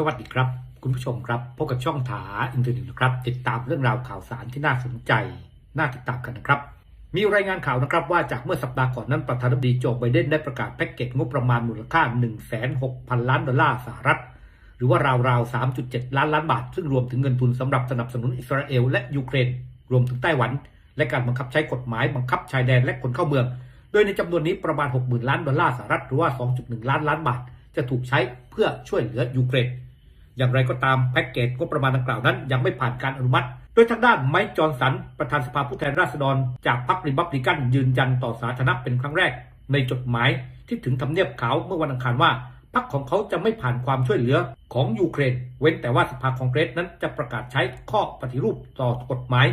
สวัสดีครับ คุณผู้ชมครับพบกับช่องถาอินเทอร์เน็ตนะครับ ติดตามเรื่องราวข่าวสารที่น่าสนใจ น่าติดตามกันนะครับ มีรายงานข่าวนะครับว่าจากเมื่อสัปดาห์ก่อนนั้นประธานาธิบดีโจไบเดนได้ประกาศแพ็กเกจงบประมาณมูลค่า 1,600ล้านดอลลาร์สหรัฐ หรือว่าราวๆ 3.7 ล้านล้านบาท ซึ่งรวมถึงเงินทุนสำหรับสนับสนุนอิสราเอลและยูเครน รวมถึงไต้หวัน และการบังคับใช้กฎหมายบังคับชายแดนและคนเข้าเมือง โดยในจำนวนนี้ประมาณ 60,000 ล้านดอลลาร์สหรัฐหรือว่า 2.1 ล้านล้านบาท จะถูกใช้เพื่อช่วยเหลือยูเครน อย่างไรก็ตามแพ็กเกจงบประมาณดังกล่าวนั้น ยังไม่ผ่านการอนุมัติ โดยทางด้านไมค์จอห์นสัน ประธานสภาผู้แทนราษฎร จากพรรคริบับลิกันยืนยันต่อสาธารณะเป็นครั้งแรก ในจดหมายที่ถึงทำเนียบขาวเมื่อวันอังคารว่าพรรคของเขาจะไม่ผ่านความช่วยเหลือของยูเครน เว้นแต่ว่าสภาคองเกรสนั้นจะประกาศใช้ข้อปฏิรูปต่อกฎหมาย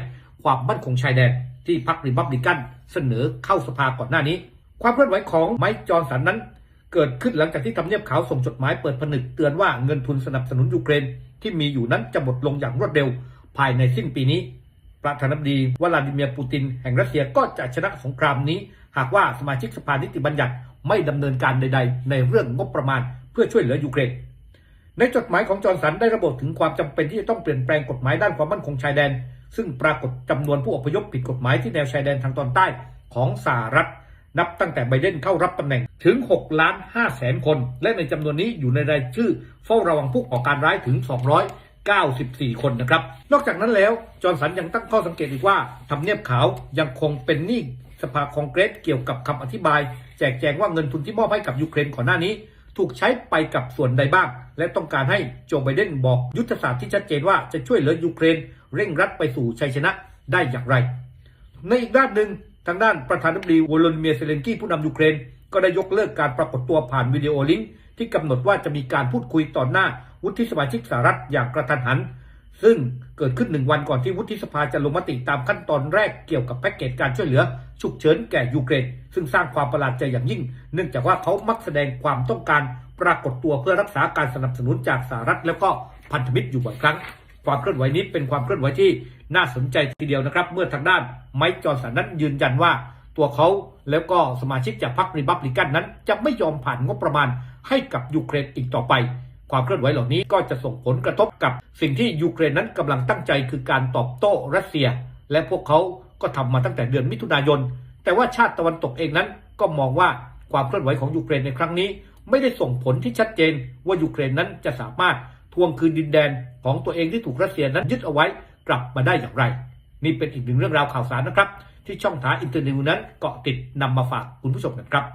ความมั่นคงชายแดน ที่พรรคริบับลิกันเสนอเข้าสภาก่อนหน้านี้ ความเคลื่อนไหวของไมค์จอห์นสันนั้น เกิดขึ้นหลังจากที่ทำเนียบขาวส่งจดหมายเปิดผนึกเตือนว่าเงินทุนสนับสนุนยูเครนที่มีอยู่นั้นจะหมดลงอย่างรวดเร็ว ภายในสิ้นปีนี้ ประธานาธิบดีวลาดิเมียร์ปูตินแห่งรัสเซียก็จะชนะสงครามนี้ หากว่าสมาชิกสภานิติบัญญัติไม่ดำเนินการใด ๆ ในเรื่องงบประมาณเพื่อช่วยเหลือยูเครน ในจดหมายของจอร์นสันได้ระบุถึงความจำเป็นที่จะต้องเปลี่ยนแปลงกฎหมายด้านความมั่นคงชายแดน ซึ่งปรากฏจำนวนผู้อพยพผิดกฎหมายที่แนวชายแดนทางตอนใต้ของสหรัฐ นับตั้งแต่ไบเดนเข้ารับตำแหน่งถึง6ล้าน5แสนคน และในจำนวนนี้อยู่ในรายชื่อเฝ้าระวังผู้ก่อการร้ายถึง 294 คนนะครับ นอกจากนั้นแล้วจอร์นสันยังตั้งข้อสังเกตอีกว่าทำเนียบขาวยังคงเป็นหนี้สภาคองเกรสเกี่ยวกับคำอธิบาย แจกแจงว่าเงินทุนที่มอบให้กับยูเครนก่อนหน้านี้ ถูกใช้ไปกับส่วนใดบ้าง และต้องการให้โจไบเดนบอกยุทธศาสตร์ที่ชัดเจนว่าจะช่วยเหลือยูเครน เร่งรัดไปสู่ชัยชนะได้อย่างไร ในอีกด้านหนึ่ง ทางด้านประธานาธิบดีวโลดิเมียเซเลนกี้ผู้นำยูเครน ก็ได้ยกเลิกการปรากฏตัวผ่านวิดีโอลิงก์ที่กำหนดว่าจะมีการพูดคุยต่อหน้าวุฒิสมาชิกสหรัฐอย่างกระทันหัน ซึ่งเกิดขึ้นหนึ่งวันก่อนที่วุฒิสภาจะลงมติตามขั้นตอนแรกเกี่ยวกับแพ็กเกจการช่วยเหลือฉุกเฉินแก่ยูเครน ซึ่งสร้างความประหลาดใจอย่างยิ่ง เนื่องจากว่าเขามักแสดงความต้องการปรากฏตัวเพื่อรักษาการสนับสนุนจากสหรัฐแล้วก็พันธมิตรอยู่บ่อยครั้ง ความเคลื่อนไหวนี้เป็นความเคลื่อนไหวที่ น่าสนใจทีเดียวนะครับ เมื่อทางด้านไมค์จอร์สันนั้นยืนยันว่า ตัวเขาแล้วก็สมาชิกจากพรรครีบับลิกันนั้น จะไม่ยอมผ่านงบประมาณให้กับยูเครนอีกต่อไป ความเคลื่อนไหวเหล่านี้ก็จะส่งผลกระทบกับสิ่งที่ยูเครนนั้นกำลังตั้งใจคือการตอบโต้รัสเซีย และพวกเขาก็ทำมาตั้งแต่เดือนมิถุนายน แต่ว่าชาติตะวันตกเองนั้น ก็มองว่าความเคลื่อนไหวของยูเครนในครั้งนี้ ไม่ได้ส่งผลที่ชัดเจนว่ายูเครนนั้นจะสามารถทวงคืนดินแดนของตัวเองที่ถูกรัสเซียนั้นยึดเอาไว้ กลับมาได้อย่างไร นี่เป็นอีกหนึ่งเรื่องราวข่าวสารนะครับ ที่ช่องทางอินเทอร์เน็ตนั้นเกาะติดนำมาฝากคุณผู้ชมกันครับ